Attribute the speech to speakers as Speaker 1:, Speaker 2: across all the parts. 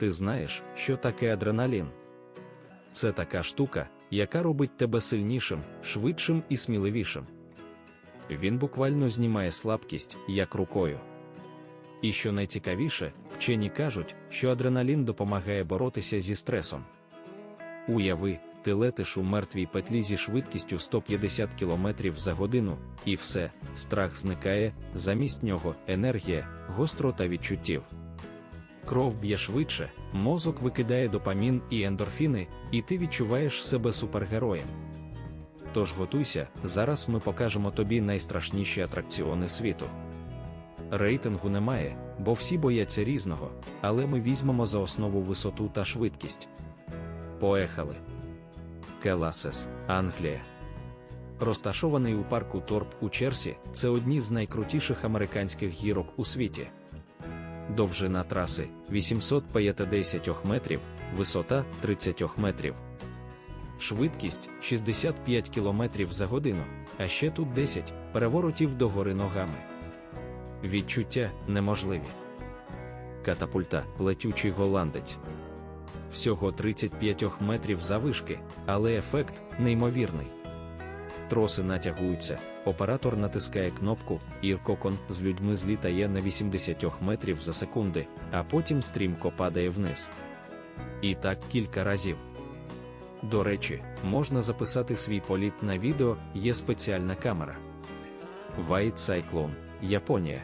Speaker 1: Ти знаєш, що таке адреналін? Це така штука, яка робить тебе сильнішим, швидшим і сміливішим. Він буквально знімає слабкість, як рукою. І що найцікавіше, вчені кажуть, що адреналін допомагає боротися зі стресом. Уяви, ти летиш у мертвій петлі зі швидкістю 150 км за годину, і все, страх зникає, замість нього енергія, гострота відчуттів. Кров б'є швидше, мозок викидає допамін і ендорфіни, і ти відчуваєш себе супергероєм. Тож готуйся, зараз ми покажемо тобі найстрашніші атракціони світу. Рейтингу немає, бо всі бояться різного, але ми візьмемо за основу висоту та швидкість. Поехали. Келасес, Англія. Розташований у парку Торп у Черсі, це одні з найкрутіших американських гірок у світі. Довжина траси 850 метрів, висота 30 метрів. Швидкість 65 км за годину, а ще тут 10 переворотів догори ногами. Відчуття неможливі. Катапульта летючий голландець. Всього 35 метрів завишки, але ефект неймовірний. Троси натягуються, оператор натискає кнопку, і кокон з людьми злітає на 80 метрів за секунди, а потім стрімко падає вниз. І так кілька разів. До речі, можна записати свій політ на відео, є спеціальна камера. White Cyclone, Японія.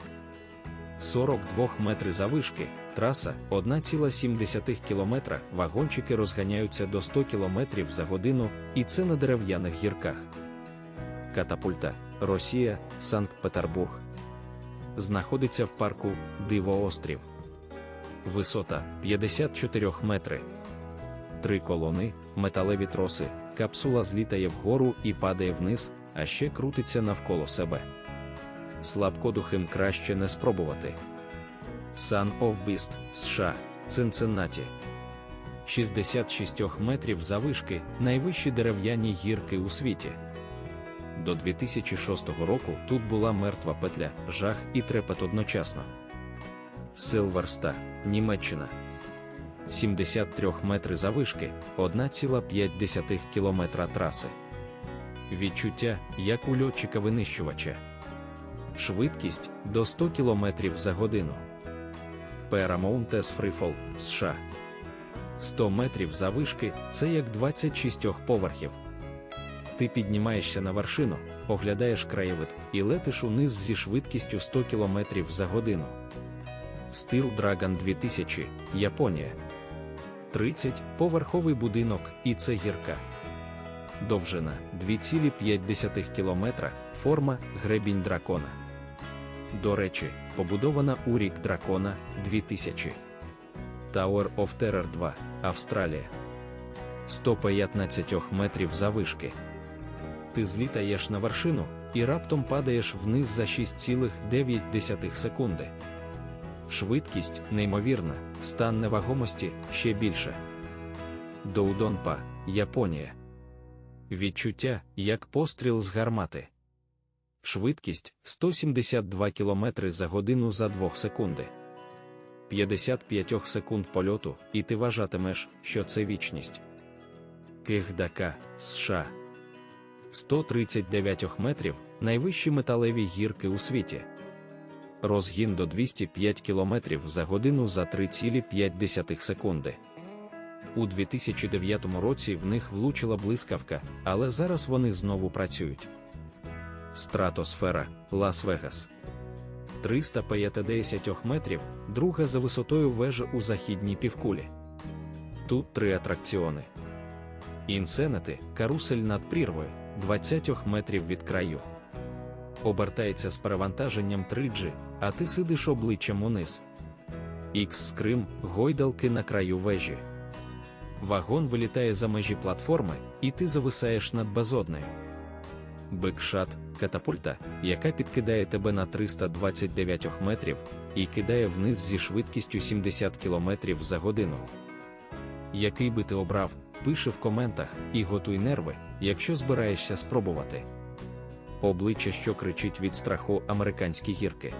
Speaker 1: 42 метри завишки, траса 1,7 км, вагончики розганяються до 100 км за годину, і це на дерев'яних гірках. Катапульта, Росія, Санкт-Петербург. Знаходиться в парку Диво-Острів. Висота 54 метри. Три колони, металеві троси, капсула злітає вгору і падає вниз, а ще крутиться навколо себе. Слабкодухим краще не спробувати. Of Beast, США, Цинциннаті. 66 метрів завишки, найвищі дерев'яні гірки у світі. До 2006 року тут була мертва петля, жах і трепет одночасно. Силверста, Німеччина. 73 метри завишки, 1,5 кілометра траси. Відчуття, як у льотчика винищувача. Швидкість до 100 км за годину. Paramount S Freefall, США. 100 метрів завишки це як 26 поверхів. Ти піднімаєшся на вершину, оглядаєш краєвид і летиш униз зі швидкістю 100 км за годину. Steel Dragon 2000, Японія. 30 поверховий будинок, і це гірка. Довжина 2,5 км, форма гребінь дракона. До речі, побудована у рік дракона 2000. Tower of Terror 2, Австралія. 115 метрів завишки. Ти злітаєш на вершину і раптом падаєш вниз за 6,9 секунди. Швидкість неймовірна, стан невагомості ще більше. Доудонпа, Японія. Відчуття як постріл з гармати. Швидкість 172 км за годину за 2 секунди. 55 секунд польоту, і ти вважатимеш, що це вічність. Кигдака, США. 139 метрів найвищі металеві гірки у світі. Розгін до 205 км за годину за 3,5 секунди. У 2009 році в них влучила блискавка, але зараз вони знову працюють. Стратосфера, Лас-Вегас. 350 метрів, друга за висотою вежа у західній півкулі. Тут три атракціони. Інсенети, карусель над прірвою, 20 метрів від краю. Обертається з перевантаженням 3G, а ти сидиш обличчям униз. Ікс-скрим, гойдалки на краю вежі. Вагон вилітає за межі платформи, і ти зависаєш над безоднею. Бекшат катапульта, яка підкидає тебе на 329 метрів і кидає вниз зі швидкістю 70 км за годину. Який би ти обрав, пиши в коментах і готуй нерви, якщо збираєшся спробувати. Обличчя, що кричить від страху американські гірки.